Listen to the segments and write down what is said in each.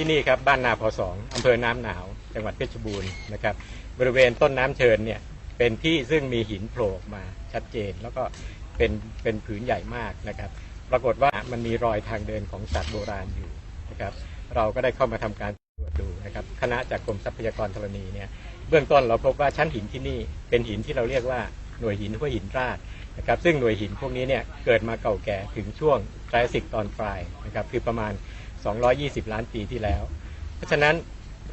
ที่นี่ครับบ้านนาพอสองอำเภอน้ำหนาว จังหวัดเพชรบูรณ์นะครับ บริเวณต้นน้ำเชิญเนี่ยเป็นที่ซึ่งมีหินโผล่ออกมาชัดเจน แล้วก็เป็นเป็นผืนใหญ่มากนะครับ ปรากฏว่ามันมีรอยทางเดินของสัตว์โบราณอยู่นะครับ เราก็ได้เข้ามาทำการตรวจดูนะครับ คณะจากกรมทรัพยากรธรณีเนี่ยเบื้องต้นเราพบว่าชั้นหินที่นี่เป็นหินที่เราเรียกว่าหน่วยหินห้วยหินราดนะครับซึ่งหน่วยหินพวกนี้เนี่ยเกิดมาเก่าแก่ถึงช่วงไตรสิกตอนปลายนะครับคือประมาณ 220 ล้านปีที่แล้ว เพราะฉะนั้น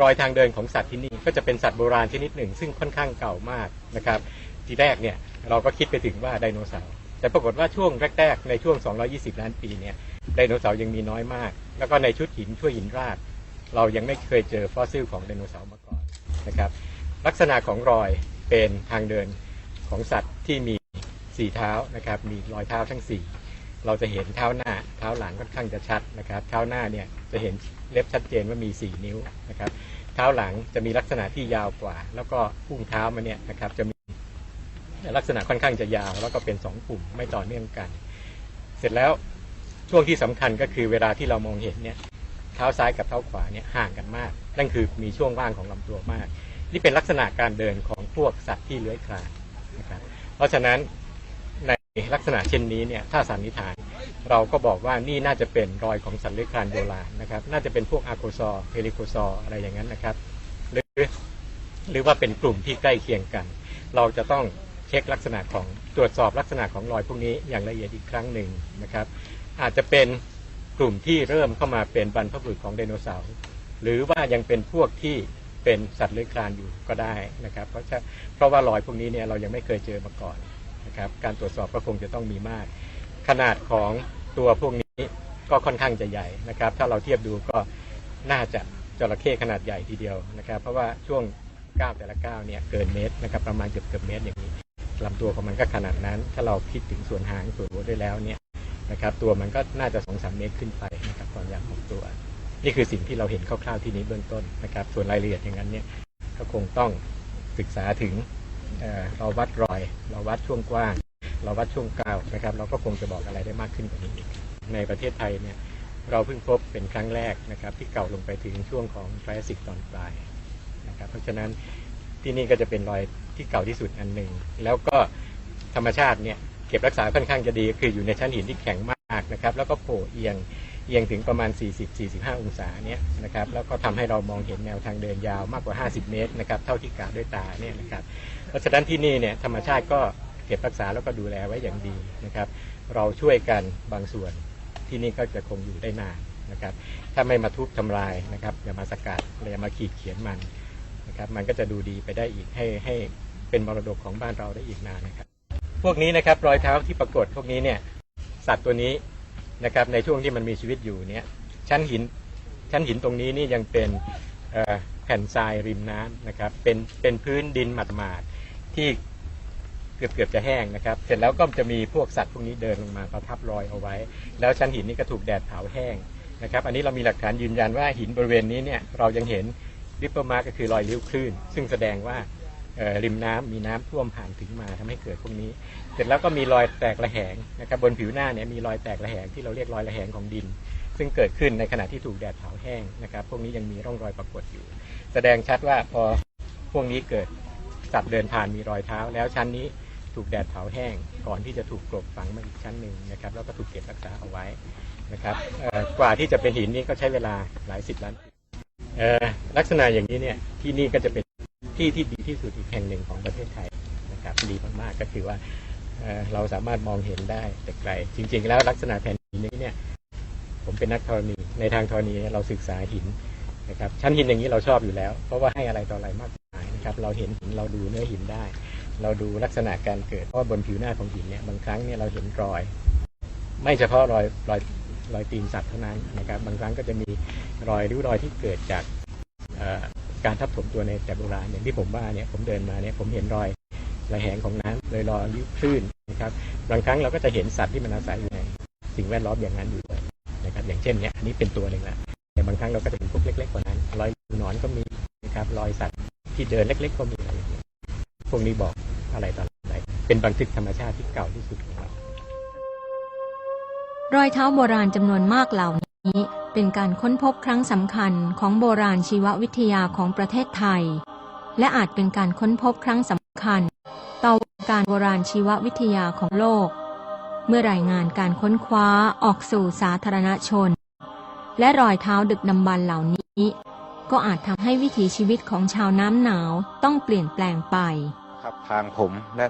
รอยทางเดินของสัตว์ที่นี่ก็จะเป็นสัตว์โบราณชนิดหนึ่ง ซึ่งค่อนข้างเก่ามากนะครับ ทีแรกเนี่ยเราก็คิดไปถึงว่าไดโนเสาร์แต่ปรากฏว่าช่วงแรกๆในช่วง 220 ล้านปีเนี่ยไดโนเสาร์ยังมีน้อยมาก แล้วก็ในชุดหินช่วยหินราดเรายังไม่เคยเจอฟอสซิลของไดโนเสาร์มาก่อนนะครับ ลักษณะของรอยเป็นทางเดินของสัตว์ที่มีสี่เท้านะครับ มีรอยเท้าทั้งสี่ เราจะเห็นเท้าหน้าเท้าหลังค่อนข้างจะชัดนะครับ เท้าหน้าเนี่ยจะเห็นเล็บชัดเจนว่ามี 4 นิ้วนะครับ เท้าหลังจะมีลักษณะที่ยาวกว่า แล้วก็พุ่งเท้ามาเนี่ยนะครับจะมีลักษณะค่อนข้างจะยาว แล้วก็เป็นสองปุ่มไม่ต่อเนื่องกัน เสร็จแล้วช่วงที่สำคัญก็คือเวลาที่เรามองเห็นเนี่ยเท้าซ้ายกับเท้าขวาเนี่ยห่างกันมาก นั่นคือมีช่วงว่างของลำตัวมาก นี่เป็นลักษณะการเดินของพวกสัตว์ที่เลื้อยคลานนะครับเพราะฉะนั้น ลักษณะเช่นนี้เนี่ยถ้าสันนิษฐานเราก็บอกว่านี่น่าจะเป็นรอยของสัตว์เลื้อยคลานโบราณนะครับ น่าจะเป็นพวกอาโคซอร์เพลิโคซอร์อะไรอย่างนั้นนะครับ หรือหรือว่าเป็นกลุ่มที่ใกล้เคียงกัน เราจะต้องเช็คลักษณะของตรวจสอบลักษณะของรอยพวกนี้อย่างละเอียดอีกครั้งหนึ่งนะครับ อาจจะเป็นกลุ่มที่เริ่มเข้ามาเป็นบรรพบุรุษของไดโนเสาร์หรือว่ายังเป็นพวกที่เป็นสัตว์เลื้อยคลานอยู่ก็ได้นะครับ เพราะเพราะว่ารอยพวกนี้เนี่ยเรายังไม่เคยเจอมาก่อน นะครับการตรวจสอบก็คงจะต้องมีมาก ขนาดของตัวพวกนี้ก็ค่อนข้างจะใหญ่นะครับ ถ้าเราเทียบดูก็น่าจะจระเข้ขนาดใหญ่ทีเดียวนะครับ เพราะว่าช่วงก้าวแต่ละก้าวเนี่ยเกินเมตรนะครับประมาณเกือบเกือบเมตรอย่างนี้ลำตัวของมันก็ขนาดนั้น ถ้าเราคิดถึงส่วนหางส่วนหัวด้วยแล้วเนี่ยนะครับ ตัวมันก็น่าจะสองสามเมตรขึ้นไปนะครับความยาวของตัว นี่คือสิ่งที่เราเห็นคร่าวๆที่นี้เบื้องต้นนะครับ ส่วนรายละเอียดอย่างนั้นเนี่ยก็คงต้องศึกษาถึง เราวัดรอย เราวัดช่วงกว้าง เราวัดช่วงกลาวนะครับ เราก็คงจะบอกอะไรได้มากขึ้นกว่านี้อีกในประเทศไทยเนี่ยเราเพิ่งพบเป็นครั้งแรกนะครับ ที่เก่าลงไปถึงช่วงของไทรสิกตอนปลายนะครับ เพราะฉะนั้นที่นี่ก็จะเป็นรอยที่เก่าที่สุดอันหนึ่งแล้วก็ธรรมชาติเนี่ยเก็บรักษาค่อนข้างจะดีคืออยู่ในชั้นหินที่แข็งมากนะครับ แล้วก็โผล่เอียง เอียงถึงประมาณ 40-45 องศาเนี่ยนะครับแล้วก็ทำให้เรามองเห็นแนวทางเดินยาวมากกว่า 50 เมตรนะครับเท่าที่กะด้วยตาเนี่ยนะครับเพราะฉะนั้นที่นี่เนี่ยธรรมชาติก็เก็บรักษาแล้วก็ดูแลไว้อย่างดีนะครับเราช่วยกันบางส่วนที่นี่ก็จะคงอยู่ได้นานนะครับถ้าไม่มาทุบทำลายนะครับอย่ามาสกัดอย่ามาขีดเขียนมันนะครับมันก็จะดูดีไปได้อีกให้ให้เป็นมรดกของบ้านเราได้อีกนานนะครับ พวกนี้นะครับรอยเท้าที่ปรากฏพวกนี้เนี่ยสัตว์ตัวนี้ นะครับ ในช่วงที่มันมีชีวิตอยู่เนี่ยชั้นหินชั้นหินตรงนี้นี่ยังเป็นแผ่นทรายริมน้ำนะครับ เป็นเป็นพื้นดินหมาดๆที่เกือบเกือบจะแห้งนะครับ เสร็จแล้วก็จะมีพวกสัตว์พวกนี้เดินลงมาประทับรอยเอาไว้ แล้วชั้นหินนี่ก็ถูกแดดเผาแห้งนะครับ อันนี้เรามีหลักฐานยืนยันว่าหินบริเวณนี้เนี่ยเรายังเห็นริปเปอร์มาร์ก็คือรอยริ้วคลื่น ซึ่งแสดงว่า ริมน้ำมีน้ำท่วมผ่านถึงมาทำให้เกิดพวกนี้ เสร็จแล้วก็มีรอยแตกระแหงนะครับบนผิวหน้าเนี่ยมีรอยแตกระแหงที่เราเรียกรอยระแหงของดิน ซึ่งเกิดขึ้นในขณะที่ถูกแดดเผาแห้งนะครับ พวกนี้ยังมีร่องรอยปรากฏอยู่ แสดงชัดว่าพอพวกนี้เกิดสัตว์เดินผ่านมีรอยเท้า แล้วชั้นนี้ถูกแดดเผาแห้ง ก่อนที่จะถูกกลบฝังมาอีกชั้นหนึ่งนะครับ แล้วก็ถูกเก็บรักษาเอาไว้นะครับกว่าที่จะเป็นหินนี่ก็ใช้เวลาหลายสิบล้านเออลักษณะอย่างนี้เนี่ยที่นี่ก็จะเป็น ที่ที่ดีที่สุดอีกแห่งหนึ่งของประเทศไทยนะครับดีมากๆก็คือว่าเราสามารถมองเห็นได้แต่ไกล จริง ๆ แล้วลักษณะแผ่นหินนี้เนี่ย ผมเป็นนักธรณีในทางธรณีเราศึกษาหินนะครับ ชั้นหินอย่างนี้เราชอบอยู่แล้ว เพราะว่าให้อะไรต่ออะไรมากมายนะครับ เราเห็นหินเราดูเนื้อหินได้ เราดูลักษณะการเกิดเพราะบนผิวหน้าของหินเนี่ยบางครั้งเนี่ยเราเห็นรอย ไม่เฉพาะรอยรอยรอยตีนสัตว์เท่านั้นนะครับ บางครั้งก็จะมีรอยริ้วรอยที่เกิดจาก การทับถมตัวในแต่โบราณอย่างที่ผมว่าเนี่ยผมเดินมาเนี่ยผมเห็นรอยระแหงของน้ำเลยรอริ้วคลื่นนะครับบางครั้งเราก็จะเห็นสัตว์ที่มันอาศัยอยู่ในสิ่งแวดล้อมอย่างนั้นอยู่ด้วยนะครับอย่างเช่นเนี้ยอันนี้เป็นตัวหนึ่งละแต่บางครั้งเราก็จะเห็นพวกเล็ก ๆกว่านั้นรอยหนอนก็มีนะครับรอยสัตว์ที่เดินเล็ก ๆ ก็มีอะไรอย่างเงี้ยพวกนี้บอกอะไรต่ออะไรเป็นบันทึกธรรมชาติที่เก่าที่สุดของเรารอยเท้าโบราณจำนวนมากเหล่านี้ เป็นการค้นพบครั้งสำคัญของโบราณชีววิทยาของประเทศไทย และอาจเป็นการค้นพบครั้งสำคัญ ต่อการโบราณชีววิทยาของโลก เมื่อรายงานการค้นคว้าออกสู่สาธารณชน และรอยเท้าดึกดำบรรเหล่านี้ ก็อาจทำให้วิถีชีวิตของชาวน้ำหนาวต้องเปลี่ยนแปลงไป ครับทางผมและ